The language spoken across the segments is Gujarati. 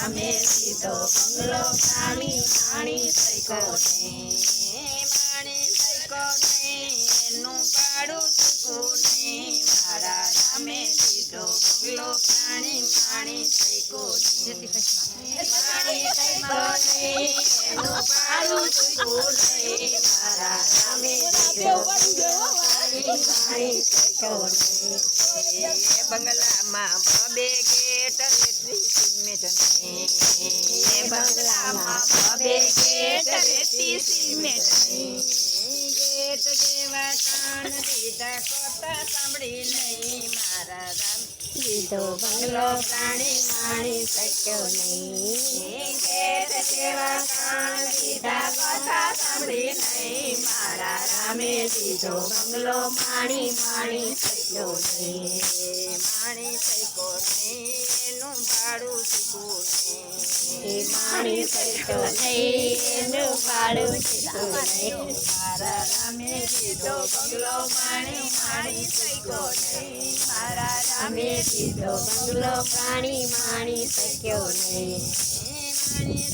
રામે સીધો બંગલો પાણી પાણી સૈકો ને માણી સૈકો ને એનું ભાડું ચૂકવું નહીં મારા રામે સીધો બંગલો પાણી પાણી સૈકો ને માણી સૈકો ને ભાડું ચૂકવું પ્રાણી માણી સૈકો ને એ બંગલામાં બબે ગેટ રેતી સિમેન્ટ ને એ બંગલામાં બબે ગેટ રેતી સિમેન્ટ ને ગેટ જેવા કાન દીધા કોતા સાંભળી નહીં મારા રામ દીધો બંગલો પ્રાણી માણી શક્યો નહીં ગેટ જેવા કાન દીધા કોતા સાંભળી નહીં, મારા રામે દીધો બંગલો માણી માણી શક્યો નહીં. માણી શક્યો નહીં એનું ભાડું ચૂકવું નહીં માણી શક્યો નહીં. એનું માણી શક્યો નહીં. નહીં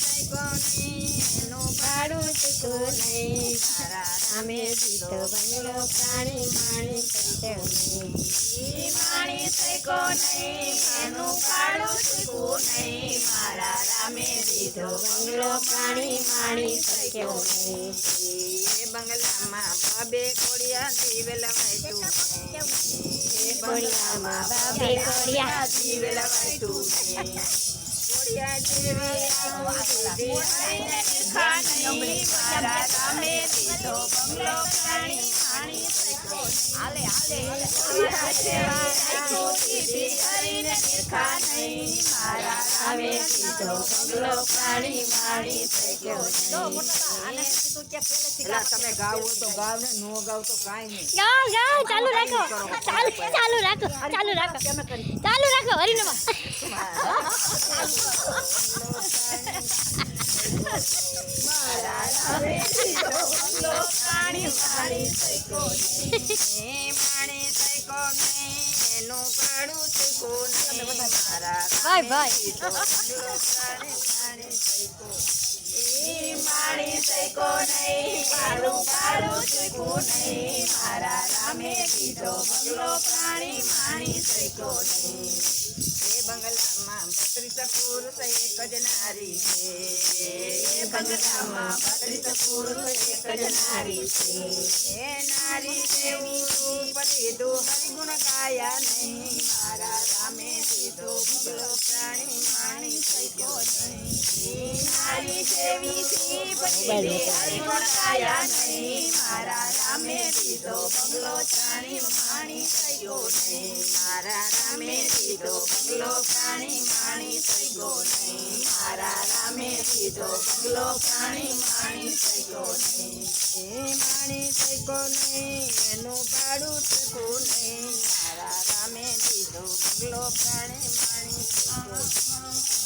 નહીં રામે દીધો બંગલો પ્રાણી માણી શક્યો નહીં માણી શક્યો નહીં એનું ભાડું ચૂકવું નહીં મારા રામે દીધો બંગલો પ્રાણી માણી શક્યો નહીં બંગલામાં બબે કોડિયા દીવેલ વાંચ્યું એ બંગલામાં બબે કોડિયા દીવેલ દીધી નહીં. તમે ગાવ તો ગાવ ને નો ગાવ તો કાંઈ નહીં ગાવ ગાવ, ચાલુ રાખો. ચાલુ ચાલુ રાખો. ચાલુ રાખો. ચાલુ રાખો. હરિનમા. એનું ભાડું ચૂકો ને મારા ભાઈ, ભાઈ. માણી સૈકો નહીં મારું ચૂકવું નહીં. મારા રામે બંગલો પ્રાણી માણી સૈકો નહીં. એ બંગલામાં બત્રીસ પુરુષ એક જ નારી છે. એ બંગલામાં બત્રીસ પુરુષ એક જ નારી છે. એ નારી જેવું રૂપ દીધું હરિગુણ ગાયા નહીં. મારા રામે દીધો બંગલો પ્રાણી માણી શક્યો નહીં. નારી જેવી દીપ દીધી હરિગુણ ગાયા નહીં મારા રામે દીધો બંગલો પ્રાણી માણી શક્યો નહીં મારા રામે દીધો. બંગલો પ્રાણી માણી શક્યો નહીં મારા રામે દીધો બંગલો માણી શક્યો નહીં માણી શક્યો નહીં એનું ભાડું થયું નહીં મારા રામે દીધો બંગલો પ્રાણી માણી એ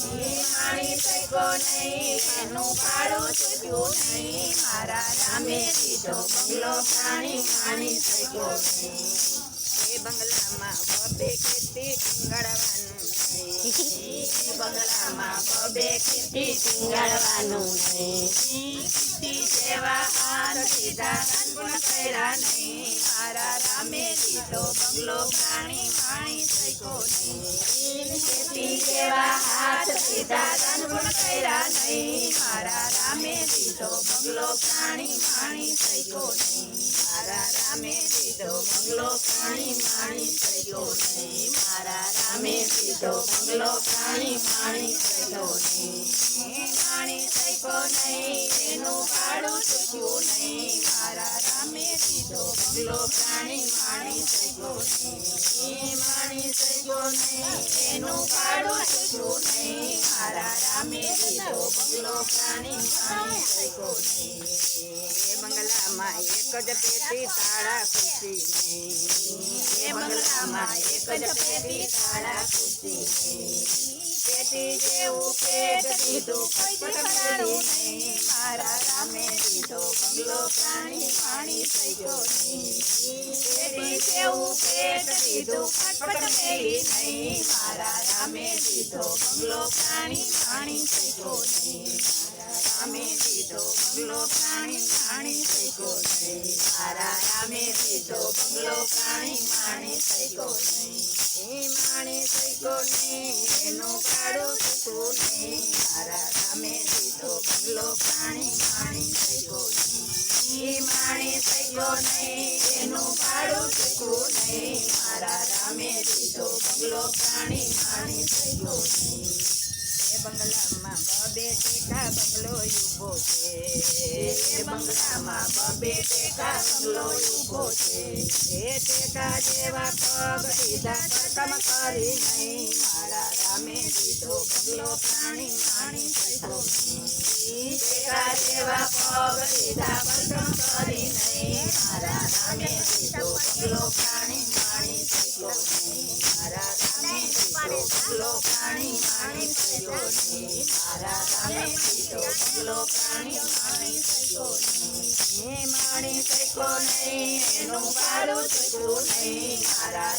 માણી શક્યો નહીં એનું પાડો ચૂકવું નહીં મારા રામે દીધો બંગલો માણી શક્યો નહીં એ બંગલામાં બબે ખેતી ટીંગાડવાનું નહીં બંગલામાં બબે ખેતી ટીંગાડવાનું નહીં જેવા કર્યા નહીં મારા રામે દીધો બંગલો, પ્રાણી માણી શક્યો નહીં. ખેતી જેવા હાથ સીધા ગુણ કર્યા નહીં મારા દીધો બંગલો પાણી માણી શક્યો નહીં. મારા રામે દીધો બંગલો પાણી માણી શક્યો નહીં. મારા રામે દીધો બંગલો પાણી માણી શક્યો નહીં. માણી શક્યો નહીં. એનું ભાડું ચૂક્યું નહીં. મારા રામે દીધો બંગલો પાણી માણી શક્યો નહીં. માણી એનું ભાડું ચૂક્યું નહીં મારા રામે દીધો બંગલો પ્રાણી માણી શક્યો નહીં એ બંગલામાં એક જ પેટી તાળા ખુશી નહીં એ બંગલામાં એક જ પેટી તાળા ખુશી નહીં પેટી જેવું પેટ દીધું કોઈ નહીં મારા રામે દીધો બંગલો પ્રાણી પાણી શક્યો નહીં. પેટી જેવું પેટ દીધું નહીં મારા રામે દીધો બંગલો પ્રાણી પાણી શક્યો નહીં મારા બંગલો પ્રાણી માણી શક્યો નહીં મારા રામે દીધો બંગલો પ્રાણી માણી શક્યો નહીં એ માણી શક્યો નહીં એનો કાળું ચૂકવું નહીં. મારા રામે દીધો બંગલો પ્રાણી માણી શક્યો નહીં એ માણી શક્યો નહીં એનો ભાડું ચૂકવું નહીં. મારા રામે દીધો બંગલો પ્રાણી માણી શક્યો નહીં બંગલામાં બબે ટેકા બંગલો ઊભો છે બંગલામાં બબે ટેકા બંગલો ઊભો છે એ ટેકા જેવા પગ દીધા કરકમ કરી નહીં મારા રામે દીધો બંગલો પ્રાણી માણી શક્યો ટેકા જેવા પગ દીધા કરકમ કરી નહીં મારા રામે દીધો બંગલો પ્રાણી માણી નહીં મારા રામે દીધો બંગલો પ્રાણી માણી શક્યો નહીં મારા બંગલો પ્રાણી માણી શક્યો નહીં એ માણી નહીં એનું ભાડું ચૂકવું નહીં મારા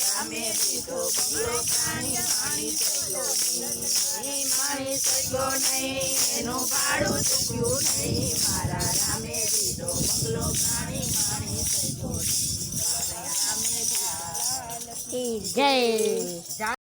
પ્રાણી માણી શક્યો નહીં એ માણી શક્યો નહીં એનું ભાડું પ્રાણી માણી ઈ જય.